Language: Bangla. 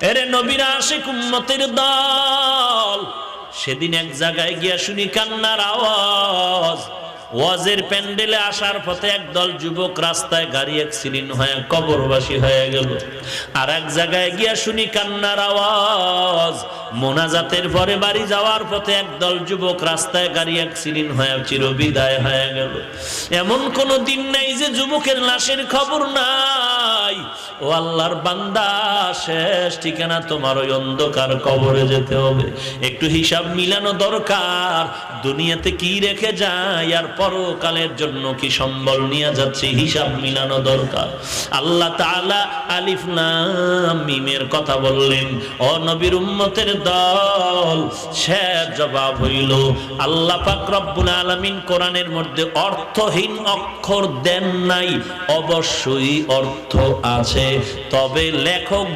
এরে নবীরা আসে কুম্মতের দল, সেদিন এক জায়গায় গিয়া শুনি কান্নার আওয়াজ। ওয়াজের প্যান্ডেলে আসার পথে একদল যুবক রাস্তায় গাড়ি অ্যাক্সিডেন্ট হয়ে কবরবাসী হয়ে গেল। আর এক জায়গায় গিয়া শুনি কান্নার আওয়াজ। মোনাজাতের পরে বাড়ি যাওয়ার পথে একদল যুবক রাস্তায় গাড়ি অ্যাক্সিডেন্ট হয়ে চিরবিদায় হয়ে গেল। এমন কোনো দিন নাই যে যুবকের লাশের খবর নাই। ও আল্লাহর বান্দা, শেষ ঠিকানা তোমার ওই অন্ধকার কবরে যেতে হবে। একটু হিসাব মিলানো দরকার, দুনিয়াতে কি রেখে যায় আর পরকালের জন্য কি সম্বল নিয়ে যাচ্ছে, হিসাব মিলানো দরকার। আল্লাহ তাআলা আলিফ মিমের কথা বললেন, ও নবীর উম্মতের দল শেষ জবাব হইল, আল্লাহ পাক রব্বুল আলামিন কোরআনের মধ্যে অর্থহীন অক্ষর দেন নাই, অবশ্যই অর্থ আছে। তবে লেখক